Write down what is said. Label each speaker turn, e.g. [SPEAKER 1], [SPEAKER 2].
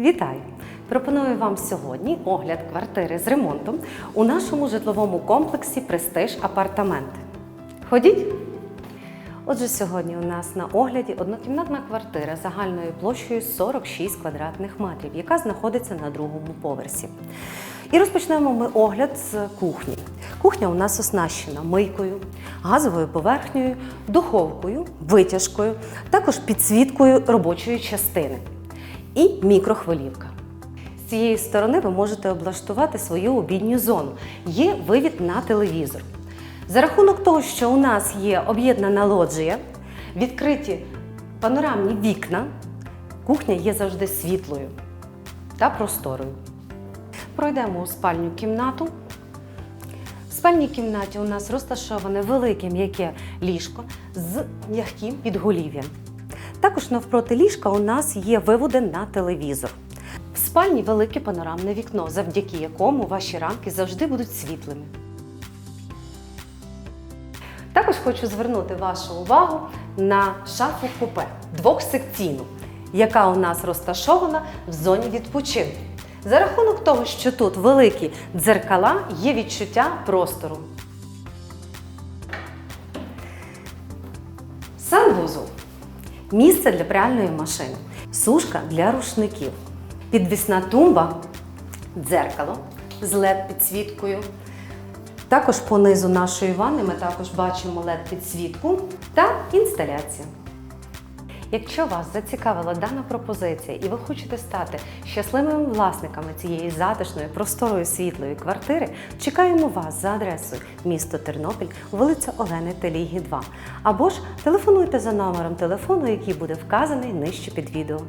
[SPEAKER 1] Вітаю! Пропоную вам сьогодні огляд квартири з ремонтом у нашому житловому комплексі Престиж Апартаменти. Ходіть! Отже, сьогодні у нас на огляді однокімнатна квартира загальною площею 46 квадратних метрів, яка знаходиться на другому поверсі. І розпочнемо ми огляд з кухні. Кухня у нас оснащена мийкою, газовою поверхнею, духовкою, витяжкою, також підсвіткою робочої частини і мікрохвилівка. З цієї сторони ви можете облаштувати свою обідню зону. Є вивід на телевізор. За рахунок того, що у нас є об'єднана лоджія, відкриті панорамні вікна, кухня є завжди світлою та просторою. Пройдемо у спальню кімнату. В спальній кімнаті у нас розташоване велике м'яке ліжко з м'яким підголів'ям. Також навпроти ліжка у нас є виводи на телевізор. В спальні велике панорамне вікно, завдяки якому ваші рамки завжди будуть світлими. Також хочу звернути вашу увагу на шафу купе двохсекційну, яка у нас розташована в зоні відпочинку. За рахунок того, що тут великі дзеркала, є відчуття простору. Санвузол. Місце для пральної машини, сушка для рушників, підвісна тумба, дзеркало з led підсвіткою. Також по низу нашої ванни ми також бачимо led підсвітку та інсталяцію. Якщо вас зацікавила дана пропозиція і ви хочете стати щасливими власниками цієї затишної, просторої світлої квартири, чекаємо вас за адресою місто Тернопіль, вулиця Олени Телігі, 2. Або ж телефонуйте за номером телефону, який буде вказаний нижче під відео.